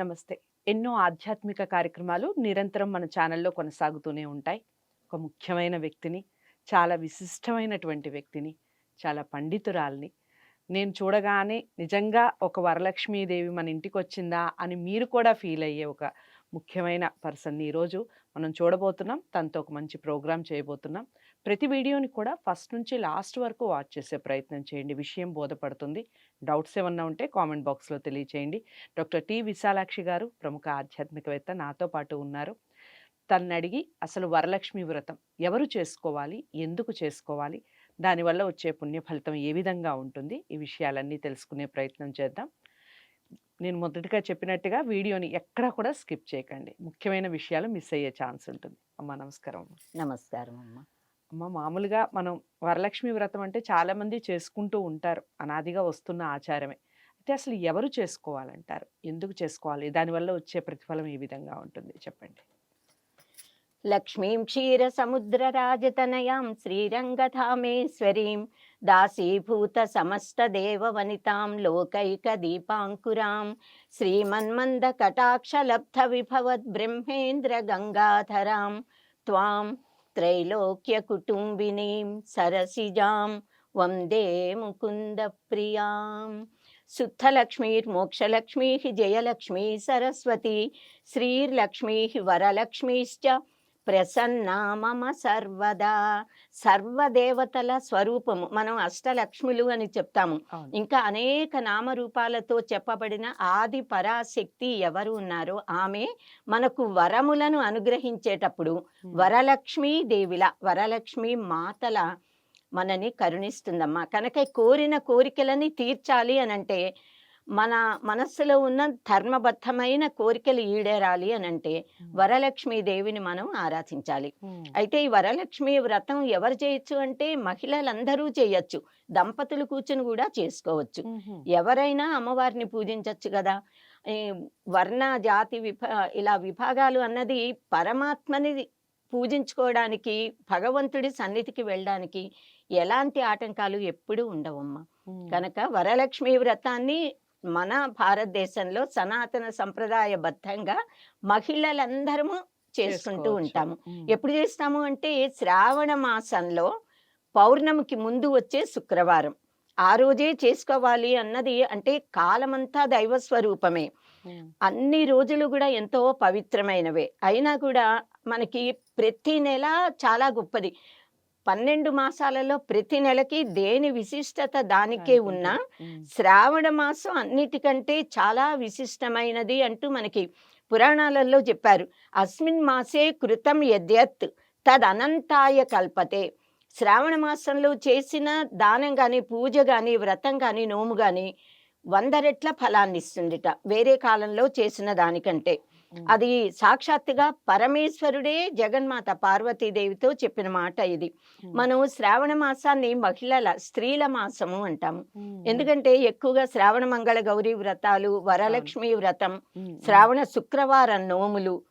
నమస్తే. ఎన్నో ఆధ్యాత్మిక కార్యక్రమాలు నిరంతరం మన ఛానల్లో కొనసాగుతూనే ఉంటాయి. ఒక ముఖ్యమైన వ్యక్తిని చాలా విశిష్టమైనటువంటి వ్యక్తిని చాలా పండితురాల్ని నేను చూడగానే నిజంగా ఒక వరలక్ష్మీదేవి మన ఇంటికి వచ్చిందా అని మీరు కూడా ఫీల్ అయ్యే ఒక ముఖ్యమైన పర్సన్ని ఈరోజు మనం చూడబోతున్నాం. తనతో ఒక మంచి ప్రోగ్రాం చేయబోతున్నాం. ప్రతి వీడియోని కూడా ఫస్ట్ నుంచి లాస్ట్ వరకు వాచ్ చేసే ప్రయత్నం చేయండి. విషయం బోధపడుతుంది. డౌట్స్ ఏమన్నా ఉంటే కామెంట్ బాక్స్లో తెలియచేయండి. డాక్టర్ టి విశాలాక్షి గారు ప్రముఖ ఆధ్యాత్మికవేత్త నాతో పాటు ఉన్నారు. తనని అడిగి అసలు వరలక్ష్మి వ్రతం ఎవరు చేసుకోవాలి? ఎందుకు చేసుకోవాలి? దానివల్ల వచ్చే పుణ్య ఫలితం ఏ విధంగా ఉంటుంది? ఈ విషయాలన్నీ తెలుసుకునే ప్రయత్నం చేద్దాం. నేను మొదటిగా చెప్పినట్టుగా వీడియోని ఎక్కడా కూడా స్కిప్ చేయకండి. ముఖ్యమైన విషయాలు మిస్ అయ్యే ఛాన్స్ ఉంటుంది. అమ్మ నమస్కారం నమస్కారం అమ్మ. అమ్మ మామూలుగా మనం వరలక్ష్మి వ్రతం అంటే చాలామంది చేసుకుంటూ ఉంటారు. అనాదిగా వస్తున్న ఆచారమే. అయితే అసలు ఎవరు చేసుకోవాలంటారు? ఎందుకు చేసుకోవాలి? దానివల్ల వచ్చే ప్రతిఫలం ఏ విధంగా ఉంటుంది. చెప్పండి. లక్ష్మీం క్షీర సముద్ర రాజతనయాం శ్రీరంగధామేశ్వరీం దాసీభూత సమస్త దేవ వనితాం లోకైక దీపాంకురాం శ్రీమన్మంద కటాక్ష లబ్ధ విభవద్ బ్రహ్మేంద్ర గంగాధరాం త్వాం త్రైలోక్య కుటుంబినీం సరసిజాం. వందే ముకుంద ప్రియాం శుద్ధలక్ష్మీర్మోక్షలక్ష్మీ జయలక్ష్మీ సరస్వతి. శ్రీర్లక్ష్మీ వరలక్ష్మీశ్చ ప్రసన్నా మమ సర్వదా. సర్వదేవతల స్వరూపము. మనం అష్టలక్ష్ములు అని చెప్తాము. ఇంకా అనేక నామరూపాలతో చెప్పబడిన ఆది పరాశక్తి ఎవరు ఉన్నారో ఆమె మనకు వరములను అనుగ్రహించేటప్పుడు. వరలక్ష్మీ దేవిల వరలక్ష్మి మాతల మనని కరుణిస్తుందమ్మా. కనుక కోరిన కోరికలని తీర్చాలి అని అంటే మన మనస్సులో ఉన్న ధర్మబద్ధమైన కోరికలు ఈడేరాలి అని అంటే. వరలక్ష్మీ దేవిని మనం ఆరాధించాలి. అయితే ఈ వరలక్ష్మి వ్రతం ఎవరు చేయొచ్చు అంటే మహిళలందరూ చేయొచ్చు దంపతులు కూర్చుని కూడా చేసుకోవచ్చు. ఎవరైనా అమ్మవారిని పూజించవచ్చు కదా ఈ వర్ణ జాతి విభ ఇలా విభాగాలు అన్నది పరమాత్మని పూజించుకోవడానికి భగవంతుడి సన్నిధికి వెళ్ళడానికి ఎలాంటి ఆటంకాలు ఎప్పుడూ ఉండవమ్మా. కనుక వరలక్ష్మి వ్రతాన్ని మన భారతదేశంలో సనాతన సంప్రదాయబద్ధంగా మహిళలందరము చేసుకుంటూ. ఉంటాము. ఎప్పుడు చేస్తాము అంటే శ్రావణ మాసంలో పౌర్ణమికి ముందు వచ్చే శుక్రవారం ఆ రోజే చేసుకోవాలి అన్నది అంటే కాలమంతా దైవ స్వరూపమే. అన్ని రోజులు కూడా ఎంతో పవిత్రమైనవే అయినా కూడా మనకి ప్రతి నెల చాలా గొప్పది పన్నెండు మాసాలలో ప్రతి నెలకి దేని విశిష్టత దానికే ఉన్నా. శ్రావణ మాసం అన్నిటికంటే చాలా విశిష్టమైనది అంటూ మనకి పురాణాలలో చెప్పారు అస్మిన్ మాసే కృతం యద్యత్ తదనంతాయ కల్పతే శ్రావణ మాసంలో చేసిన దానం కానీ పూజ కానీ వ్రతం కానీ నోము కానీ వంద రెట్ల ఫలాన్ని ఇస్తుందిట వేరే కాలంలో చేసిన దానికంటే. అది సాక్షాత్తుగా పరమేశ్వరుడే జగన్మాత పార్వతీదేవితో చెప్పిన మాట ఇది. మనం శ్రావణ మాసాన్ని మహిళల స్త్రీల మాసము అంటాము. ఎందుకంటే ఎక్కువగా శ్రావణ మంగళ గౌరీ వ్రతాలు వరలక్ష్మి వ్రతం. శ్రావణ శుక్రవారం నోములు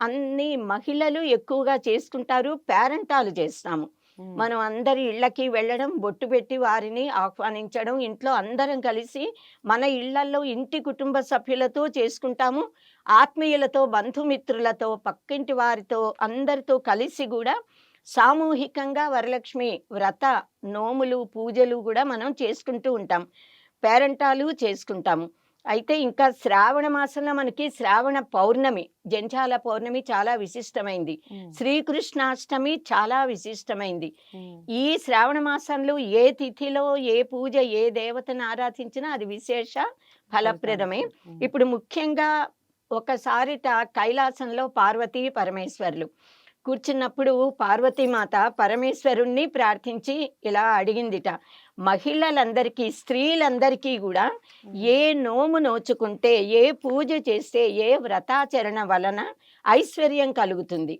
అన్ని మహిళలు ఎక్కువగా చేసుకుంటారు పేరంటాలు చేస్తాము. మనం అందరి ఇళ్ళకి వెళ్ళడం బొట్టు పెట్టి వారిని ఆహ్వానించడం ఇంట్లో అందరం కలిసి మన ఇళ్ళలో ఇంటి కుటుంబ సభ్యులతో చేసుకుంటాము ఆత్మీయులతో బంధుమిత్రులతో పక్కింటి వారితో అందరితో కలిసి కూడా సామూహికంగా వరలక్ష్మి వ్రత నోములు పూజలు కూడా మనం చేసుకుంటూ ఉంటాం పేరంటాలు చేసుకుంటాము అయితే ఇంకా శ్రావణ మాసంలో మనకి శ్రావణ పౌర్ణమి జంచాల పౌర్ణమి చాలా విశిష్టమైంది. శ్రీకృష్ణాష్టమి చాలా విశిష్టమైంది. ఈ శ్రావణ మాసంలో ఏ తిథిలో ఏ పూజ ఏ దేవతను ఆరాధించినా అది విశేష ఫలప్రదమే. ఇప్పుడు ముఖ్యంగా ఒకసారిట కైలాసంలో పార్వతీ పరమేశ్వర్లు. కూర్చున్నప్పుడు పార్వతీమాత పరమేశ్వరుణ్ణి ప్రార్థించి ఇలా అడిగిందిట. మహిళలందరికీ స్త్రీలందరికీ కూడా ఏ నోము నోచుకుంటే ఏ పూజ చేస్తే ఏ వ్రతాచరణ వలన ఐశ్వర్యం కలుగుతుంది.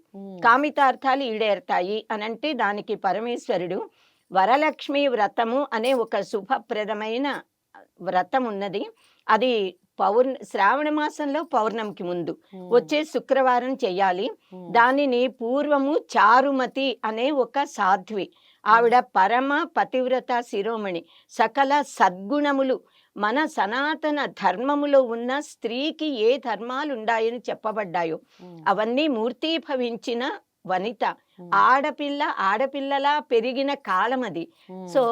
కామితార్థాలు ఈడేరుతాయి అని అంటే దానికి పరమేశ్వరుడు వరలక్ష్మి వ్రతము అనే ఒక శుభప్రదమైన వ్రతం ఉన్నది అది పౌర్ణ శ్రావణ మాసంలో పౌర్ణమికి ముందు. వచ్చే శుక్రవారం చెయ్యాలి ఉమ్. దానిని పూర్వము చారుమతి అనే ఒక సాధ్వి. ఆవిడ పరమ పతివ్రత శిరోమణి. సకల సద్గుణములు మన సనాతన ధర్మములో ఉన్న స్త్రీకి ఏ ధర్మాలు ఉన్నాయని చెప్పబడ్డాయో అవన్నీ మూర్తీభవించిన వనిత. ఆడపిల్ల ఆడపిల్లలా పెరిగిన కాలం అది సో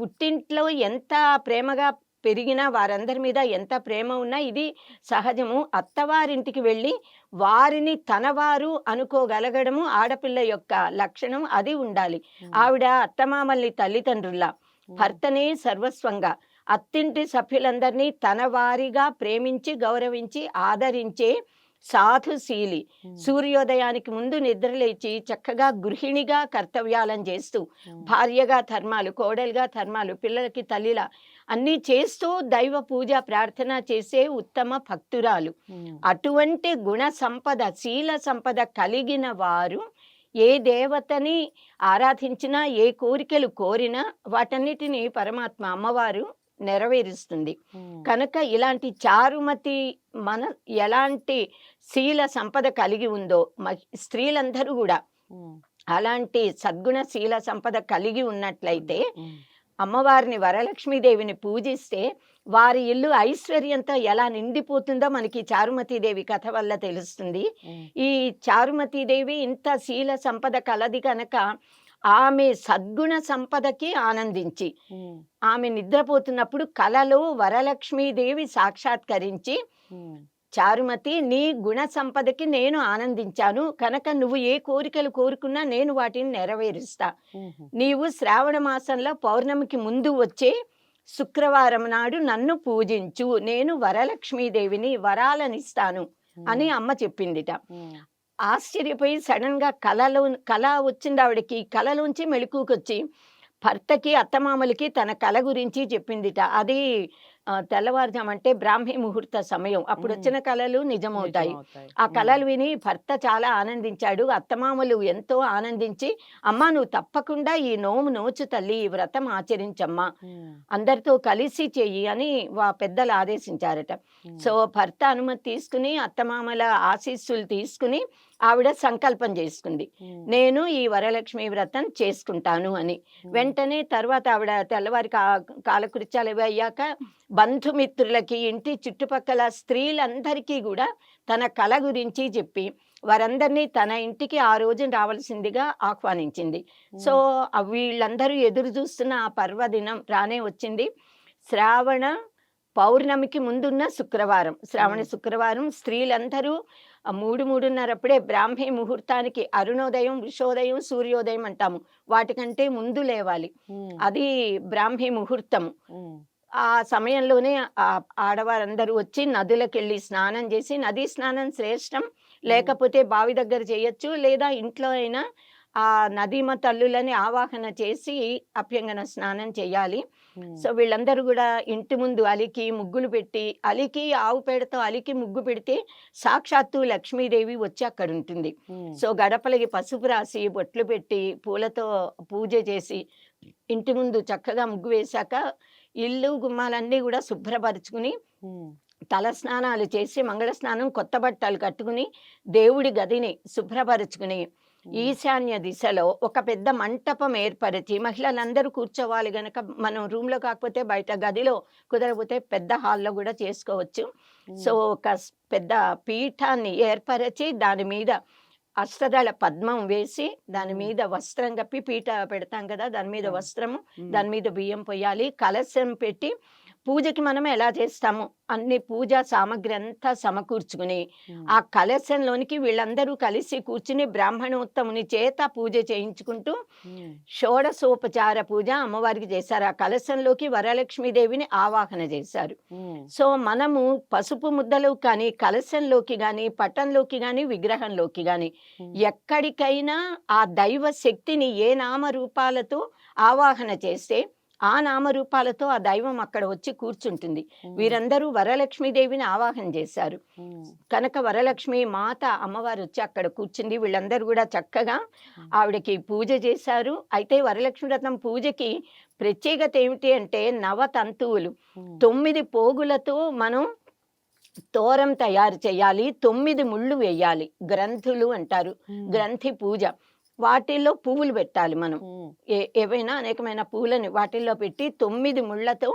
పుట్టింట్లో ఎంత ప్రేమగా పెరిగినా వారందరి మీద ఎంత ప్రేమ ఉన్నా ఇది సహజము. అత్తవారింటికి వెళ్ళి వారిని తనవారు అనుకోగలగడము ఆడపిల్ల యొక్క లక్షణం అది ఉండాలి. ఆవిడ అత్తమామల్ని తల్లిదండ్రుల భర్తనే సర్వస్వంగా. అత్తింటి సభ్యులందరినీ తన వారిగా ప్రేమించి గౌరవించి ఆదరించే సాధుశీలి. సూర్యోదయానికి ముందు నిద్రలేచి చక్కగా గృహిణిగా కర్తవ్యాలను చేస్తూ భార్యగా ధర్మాలు కోడలుగా ధర్మాలు పిల్లలకి తల్లిలా అన్నీ చేస్తూ దైవ పూజ ప్రార్థన చేసే ఉత్తమ భక్తురాలు. అటువంటి గుణ సంపద శీల సంపద కలిగిన వారు ఏ దేవతని ఆరాధించినా ఏ కోరికలు కోరినా వాటన్నిటిని పరమాత్మ అమ్మవారు నెరవేరుస్తుంది. కనుక ఇలాంటి చారుమతి మన ఎలాంటి శీల సంపద కలిగి ఉందో స్త్రీలందరూ కూడా అలాంటి సద్గుణ శీల సంపద కలిగి ఉన్నట్లయితే అమ్మవారిని వరలక్ష్మీదేవిని పూజిస్తే వారి ఇల్లు ఐశ్వర్యంతో ఎలా నిండిపోతుందో మనకి చారుమతీదేవి కథ వల్ల తెలుస్తుంది. ఈ చారుమతీదేవి ఇంత శీల సంపద కలది కనుక ఆమె సద్గుణ సంపదకి ఆనందించి ఆమె నిద్రపోతున్నప్పుడు కలలో వరలక్ష్మీదేవి సాక్షాత్కరించి చారుమతి నీ గుణ సంపదకి నేను ఆనందించాను. కనుక నువ్వు ఏ కోరికలు కోరుకున్నా నేను వాటిని నెరవేరుస్తా. నీవు శ్రావణ మాసంలో పౌర్ణమికి ముందు వచ్చే శుక్రవారం నాడు నన్ను పూజించు. నేను వరలక్ష్మీదేవిని వరాలనిస్తాను అని అమ్మ చెప్పిందిట. ఆశ్చర్యపోయి సడన్గా కలలో కళ వచ్చింది ఆవిడకి. కళలోంచి మెళుకుకొచ్చి భర్తకి అత్తమామలకి తన కళ గురించి చెప్పిందిట. అది తెల్లవారుజాము అంటే బ్రాహ్మీ ముహూర్త సమయం. అప్పుడు. వచ్చిన కళలు నిజమవుతాయి. ఆ కళలు విని భర్త చాలా ఆనందించాడు. అత్తమామలు ఎంతో ఆనందించి అమ్మా నువ్వు తప్పకుండా ఈ నోము నోచు తల్లి ఈ వ్రతం ఆచరించమ్మా. అందరితో కలిసి చెయ్యి అని వా పెద్దలు ఆదేశించారట. సో భర్త అనుమతి తీసుకుని అత్తమామల ఆశీస్సులు తీసుకుని ఆవిడ సంకల్పం చేసుకుంది. నేను ఈ వరలక్ష్మి వ్రతం చేసుకుంటాను అని. వెంటనే తర్వాత ఆవిడ తెల్లవారి కా కాలకృత్యాలు ఇవి అయ్యాక బంధుమిత్రులకి ఇంటి చుట్టుపక్కల స్త్రీలందరికీ కూడా తన కళ గురించి చెప్పి వారందరినీ తన ఇంటికి ఆ రోజు రావాల్సిందిగా ఆహ్వానించింది. సో వీళ్ళందరూ ఎదురు చూస్తున్న ఆ పర్వదినం రానే వచ్చింది. శ్రావణ పౌర్ణమికి ముందున్న శుక్రవారం. శ్రావణ. శుక్రవారం స్త్రీలందరూ మూడు మూడున్నరప్పుడే బ్రాహ్మీ ముహూర్తానికి అరుణోదయం విషోదయం సూర్యోదయం అంటాము. వాటికంటే ముందు లేవాలి. అది బ్రాహ్మీ ముహూర్తం ఉమ్, ఆ సమయంలోనే ఆ ఆడవారందరూ వచ్చి నదులకు వెళ్ళి స్నానం చేసి నదీ స్నానం శ్రేష్టం. లేకపోతే బావి దగ్గర చేయొచ్చు. లేదా ఇంట్లో అయినా ఆ నదీమ తల్లులని ఆవాహన చేసి అభ్యంగన స్నానం చేయాలి. సో వీళ్ళందరూ కూడా ఇంటి ముందు అలికి ముగ్గులు పెట్టి అలికి ఆవు పేడతో అలికి ముగ్గు పెడితే సాక్షాత్తు లక్ష్మీదేవి వచ్చి అక్కడ ఉంటుంది. సో గడపలకి పసుపు రాసి బొట్లు పెట్టి పూలతో పూజ చేసి ఇంటి ముందు చక్కగా ముగ్గు వేశాక ఇల్లు గుమ్మాలన్నీ కూడా శుభ్రపరుచుకుని తల స్నానాలు చేసి మంగళ స్నానం కొత్త బట్టలు కట్టుకుని దేవుడి గదిని శుభ్రపరుచుకుని ఈశాన్య దిశలో ఒక పెద్ద మంటపం ఏర్పరిచి మహిళలందరూ కూర్చోవాలి గనక మనం రూమ్లో కాకపోతే బయట గదిలో కుదరకపోతే పెద్ద హాల్లో కూడా చేసుకోవచ్చు. సో ఒక పెద్ద పీఠాన్ని ఏర్పరచి దాని మీద అష్టదళ పద్మం వేసి దాని. మీద వస్త్రం కప్పి పీట పెడతాం కదా! దాని మీద. వస్త్రము దాని మీద బియ్యం పొయ్యాలి కలశం పెట్టి పూజకి మనం ఎలా చేస్తాము? అన్ని పూజా సామగ్రి అంతా సమకూర్చుకుని ఆ కలశంలోనికి వీళ్ళందరూ కలిసి కూర్చుని బ్రాహ్మణోత్తముని చేత పూజ చేయించుకుంటూ షోడశోపచార పూజ అమ్మవారికి చేశారు. ఆ కలశంలోకి వరలక్ష్మీదేవిని ఆవాహన చేశారు. సో మనము పసుపు ముద్దలు కానీ కలశంలోకి కానీ పటంలోకి కానీ విగ్రహంలోకి కానీ ఎక్కడికైనా ఆ దైవ శక్తిని ఏ నామరూపాలతో ఆవాహన చేస్తే ఆ నామరూపాలతో ఆ దైవం అక్కడ వచ్చి కూర్చుంటుంది. వీరందరూ వరలక్ష్మీదేవిని ఆవాహన చేశారు. కనుక వరలక్ష్మి మాత అమ్మవారు వచ్చి అక్కడ కూర్చుంది. వీళ్ళందరూ కూడా చక్కగా ఆవిడకి పూజ చేశారు. అయితే వరలక్ష్మి రథం పూజకి ప్రత్యేకత ఏమిటి అంటే నవ తంతువులు. ఉమ్, తొమ్మిది పోగులతో మనం తోరం తయారు చేయాలి. తొమ్మిది ముళ్ళు వేయాలి. గ్రంథులు అంటారు. గ్రంథి పూజ. వాటిల్లో పువ్వులు పెట్టాలి మనం. ఏవైనా అనేకమైన పూలని వాటిల్లో పెట్టి తొమ్మిది ముళ్ళతో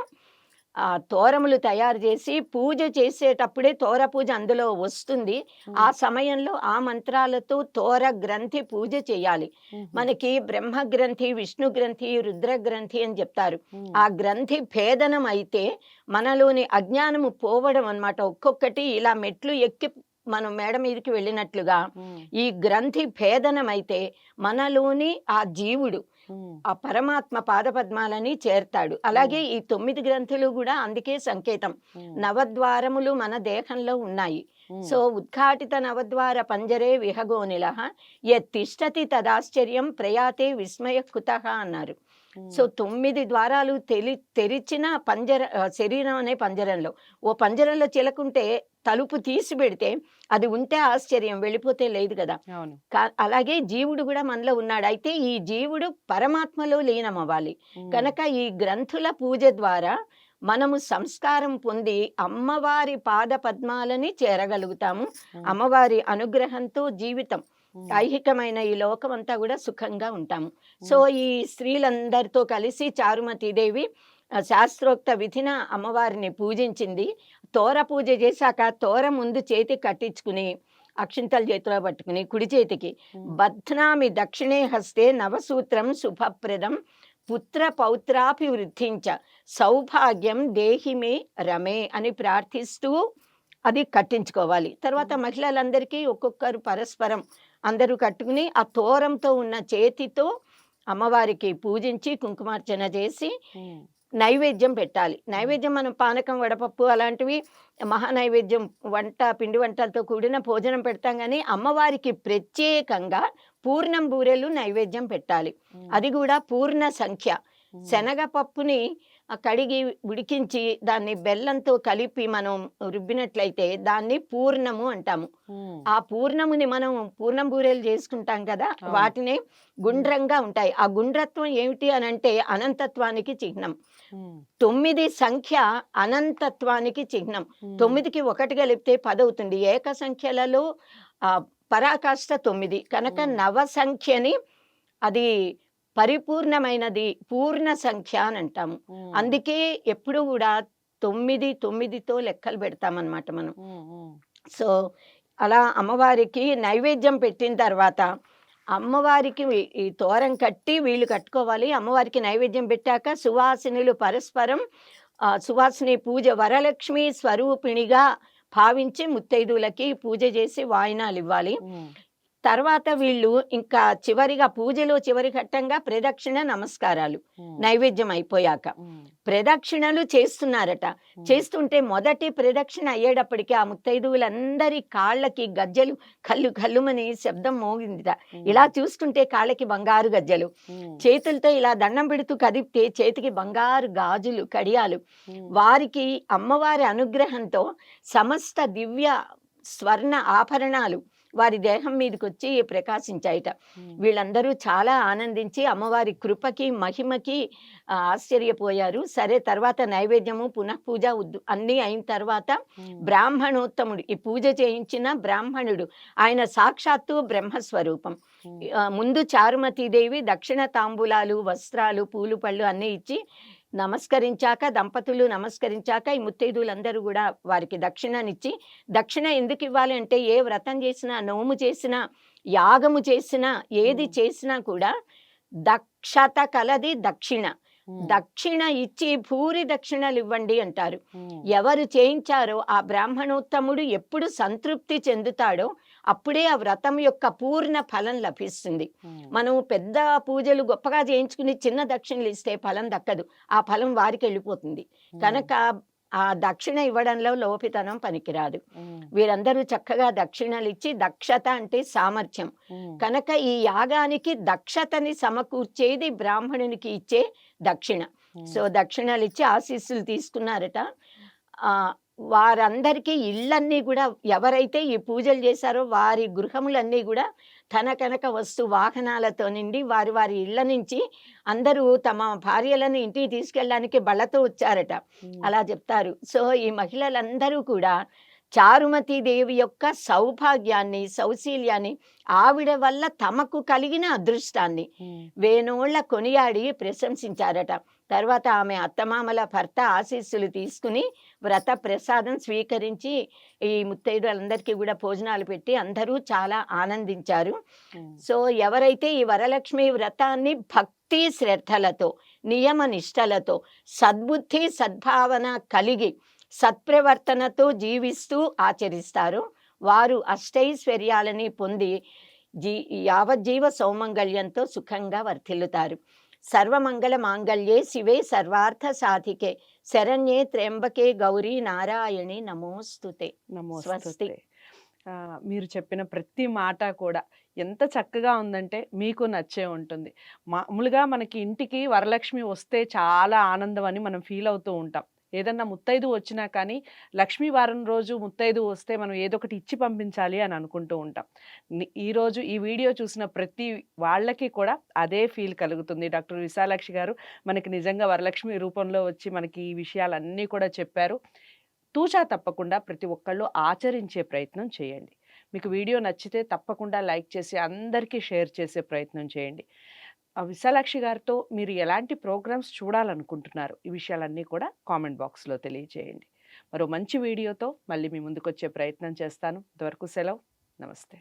ఆ తోరములు తయారు చేసి పూజ చేసేటప్పుడే తోర పూజ అందులో వస్తుంది. ఆ సమయంలో ఆ మంత్రాలతో తోర గ్రంథి పూజ చేయాలి. మనకి బ్రహ్మ గ్రంథి విష్ణు గ్రంథి రుద్ర గ్రంథి అని చెప్తారు. ఆ గ్రంథి భేదనం అయితే మనలోని అజ్ఞానము పోవడం అన్నమాట. ఒక్కొక్కటి ఇలా మెట్లు ఎక్కి మనం మేడ మీదకి వెళ్ళినట్లుగా ఈ గ్రంథి భేదనం అయితే మనలోని ఆ జీవుడు ఆ పరమాత్మ పాదపద్మాలని చేర్తాడు. అలాగే ఈ తొమ్మిది గ్రంథులు కూడా అందుకే సంకేతం. నవద్వారములు మన దేహంలో ఉన్నాయి. సో ఉద్ఘాటిత నవద్వార పంజరే విహగోనిల యత్తిష్టతి తదాశ్చర్యం ప్రయాతే విస్మయ కుత అన్నారు. సో తొమ్మిది ద్వారాలు తెలి తెరిచిన పంజర శరీరం అనే పంజరంలో. ఓ పంజరంలో చిలకుంటే తలుపు తీసి పెడితే అది ఉంటే ఆశ్చర్యం వెళ్ళిపోతే లేదు కదా. అలాగే జీవుడు కూడా మనలో ఉన్నాడు. అయితే ఈ జీవుడు పరమాత్మలో లీనం అవ్వాలి కనుక ఈ గ్రంథుల పూజ ద్వారా మనము సంస్కారం పొంది అమ్మవారి పాద పద్మాలని చేరగలుగుతాము. అమ్మవారి అనుగ్రహంతో జీవితం. ఐహికమైన ఈ లోకం అంతా కూడా సుఖంగా ఉంటాము. సో ఈ స్త్రీలందరితో కలిసి చారుమతీదేవి శాస్త్రోక్త విధిన అమ్మవారిని పూజించింది. తోర పూజ చేశాక తోర ముందు చేతి కట్టించుకుని అక్షింతలు చేతిలో పట్టుకుని కుడి చేతికి బధ్నామి దక్షిణే హస్తే నవసూత్రం శుభప్రదం పుత్ర పౌత్రాభివృద్ధించ సౌభాగ్యం దేహిమే రమే అని ప్రార్థిస్తూ అది కట్టించుకోవాలి. తర్వాత మహిళలందరికీ ఒక్కొక్కరు పరస్పరం అందరూ కట్టుకుని ఆ తోరంతో ఉన్న చేతితో అమ్మవారికి పూజించి కుంకుమార్చన చేసి నైవేద్యం పెట్టాలి. నైవేద్యం మనం పానకం వడపప్పు అలాంటివి మహా నైవేద్యం వంట పిండి వంటలతో కూడిన భోజనం పెడతాం కానీ అమ్మవారికి ప్రత్యేకంగా పూర్ణం బూరెలు నైవేద్యం పెట్టాలి. అది కూడా పూర్ణ సంఖ్య. శనగపప్పుని కడిగి ఉడికించి దాన్ని బెల్లంతో కలిపి మనం రుబ్బినట్లయితే దాన్ని పూర్ణము అంటాము. ఆ పూర్ణముని మనం పూర్ణం బూరెలు చేసుకుంటాం కదా. వాటిని గుండ్రంగా ఉంటాయి. ఆ గుండ్రత్వం ఏమిటి అని అంటే అనంతత్వానికి చిహ్నం. తొమ్మిది సంఖ్య అనంతత్వానికి చిహ్నం. తొమ్మిదికి ఒకటి కలిపితే పది అవుతుంది ఏక సంఖ్యలలో ఆ పరాకాష్ట తొమ్మిది. కనుక. నవ సంఖ్యని అది పరిపూర్ణమైనది పూర్ణ సంఖ్య అని అంటాము. అందుకే ఎప్పుడు కూడా తొమ్మిది తొమ్మిదితో లెక్కలు పెడతామన్నమాట మనం. సో అలా అమ్మవారికి నైవేద్యం పెట్టిన తర్వాత అమ్మవారికి ఈ తోరం కట్టి వీళ్ళు కట్టుకోవాలి. అమ్మవారికి నైవేద్యం పెట్టాక సువాసినులు పరస్పరం సువాసిని పూజ వరలక్ష్మి స్వరూపిణిగా భావించి ముత్తైదువులకి పూజ చేసి వాయినాలు ఇవ్వాలి. తర్వాత వీళ్ళు ఇంకా చివరిగా పూజలో చివరి ఘట్టంగా ప్రదక్షిణ నమస్కారాలు. నైవేద్యం అయిపోయాక. ప్రదక్షిణలు చేస్తున్నారట. చేస్తుంటే మొదటి ప్రదక్షిణ అయ్యేటప్పటికి ఆ ముత్తైదువులందరి కాళ్ళకి గజ్జలు కళ్ళు కళ్ళుమని శబ్దం మోగిందిట. ఇలా చూసుకుంటే కాళ్ళకి బంగారు గజ్జలు. చేతులతో ఇలా దండం పెడుతూ కదిపితే చేతికి బంగారు గాజులు కడియాలు. వారికి అమ్మవారి అనుగ్రహంతో సమస్త దివ్య స్వర్ణ ఆభరణాలు వారి దేహం మీదకి వచ్చి ప్రకాశించాయిట వీళ్ళందరూ చాలా ఆనందించి అమ్మవారి కృపకి మహిమకి ఆశ్చర్యపోయారు. సరే తర్వాత నైవేద్యము పునః పూజ అన్నీ అయిన తర్వాత బ్రాహ్మణోత్తముడు ఈ పూజ చేయించిన బ్రాహ్మణుడు ఆయన సాక్షాత్తు బ్రహ్మస్వరూపం. ముందు చారుమతీదేవి దక్షిణ తాంబూలాలు వస్త్రాలు పూలు పళ్ళు అన్నీ ఇచ్చి నమస్కరించాక దంపతులు నమస్కరించాక ఈ ముత్తైదువులందరూ కూడా వారికి దక్షిణనిచ్చి దక్షిణ ఎందుకు ఇవ్వాలి అంటే ఏ వ్రతం చేసినా నోము చేసినా యాగము చేసినా ఏది. చేసినా కూడా దక్షత కలది దక్షిణ. దక్షిణ ఇచ్చి భూరి దక్షిణలు ఇవ్వండి అంటారు ఎవరు చేయించారో ఆ బ్రాహ్మణోత్తముడు ఎప్పుడు సంతృప్తి చెందుతాడో అప్పుడే ఆ వ్రతం యొక్క పూర్ణ ఫలం లభిస్తుంది. మనం పెద్ద పూజలు గొప్పగా చేయించుకుని చిన్న దక్షిణలు ఇస్తే ఫలం దక్కదు. ఆ ఫలం వారికి వెళ్ళిపోతుంది. కనుక ఆ దక్షిణ ఇవ్వడంలో లోపితనం పనికిరాదు. వీరందరూ చక్కగా దక్షిణలు ఇచ్చి దక్షత అంటే సామర్థ్యం. కనుక ఈ యాగానికి దక్షతని సమకూర్చేది బ్రాహ్మణునికి ఇచ్చే దక్షిణ. సో దక్షిణలు ఇచ్చి ఆశీస్సులు తీసుకున్నారట. ఆ వారందరికీ ఇళ్ళన్నీ కూడా ఎవరైతే ఈ పూజలు చేశారో వారి గృహములన్నీ కూడా తన కనుక వస్తు వాహనాలతో నిండి వారి వారి ఇళ్ళ నుంచి అందరూ తమ భార్యలను ఇంటికి తీసుకెళ్ళడానికి బళ్ళతో వచ్చారట. అలా చెప్తారు. సో ఈ మహిళలందరూ కూడా చారుమతి దేవి యొక్క సౌభాగ్యాన్ని సౌశీల్యాన్ని ఆవిడ వల్ల తమకు కలిగిన అదృష్టాన్ని వేణోళ్ళ కొనియాడి ప్రశంసించారట. తర్వాత ఆమె అత్తమామల భర్త ఆశీస్సులు తీసుకుని వ్రత ప్రసాదం స్వీకరించి ఈ ముత్తైదులందరికీ కూడా భోజనాలు పెట్టి అందరూ చాలా ఆనందించారు. సో ఎవరైతే ఈ వరలక్ష్మి వ్రతాన్ని భక్తి శ్రద్ధలతో నియమ నిష్టలతో సద్బుద్ధి సద్భావన కలిగి సత్ప్రవర్తనతో జీవిస్తూ ఆచరిస్తారో వారు అష్టైశ్వర్యాలని పొంది జీ యావజ్జీవ సౌమంగళ్యంతో సుఖంగా వర్ధిల్లుతారు సర్వమంగళ మాంగళ్యే శివే సర్వార్థ సాధికే. శరణ్యే త్ర్యంబకే గౌరీ నారాయణి. నమోస్తుతే. నమోస్తుతే. స్వస్తి. ఆ, మీరు చెప్పిన ప్రతి మాట కూడా ఎంత చక్కగా ఉందంటే మీకు నచ్చే ఉంటుంది. మామూలుగా మనకి ఇంటికి వరలక్ష్మి వస్తే చాలా ఆనందం అని మనం ఫీల్ అవుతూ ఉంటాం. ఏదన్నా ముత్తైదు వచ్చినా కానీ లక్ష్మీ వారం రోజు ముత్తైదు వస్తే మనం ఏదో ఒకటి ఇచ్చి పంపించాలి అని అనుకుంటూ ఉంటాం. ఈరోజు ఈ వీడియో చూసిన ప్రతి వాళ్ళకి కూడా అదే ఫీల్ కలుగుతుంది. డాక్టర్ విశాలాక్షి గారు మనకి నిజంగా వరలక్ష్మి రూపంలో వచ్చి మనకి ఈ విషయాలన్నీ కూడా చెప్పారు. తూచా తప్పకుండా ప్రతి ఒక్కళ్ళు ఆచరించే ప్రయత్నం చేయండి. మీకు వీడియో నచ్చితే తప్పకుండా లైక్ చేసి అందరికీ షేర్ చేసే ప్రయత్నం చేయండి. విశాలాక్షి గారితో మీరు ఎలాంటి ప్రోగ్రామ్స్ చూడాలనుకుంటున్నారు? ఈ విషయాలన్నీ కూడా కామెంట్ బాక్స్లో తెలియజేయండి. మరో మంచి వీడియోతో మళ్ళీ మీ ముందుకు వచ్చే ప్రయత్నం చేస్తాను. ఇంతవరకు సెలవు. నమస్తే.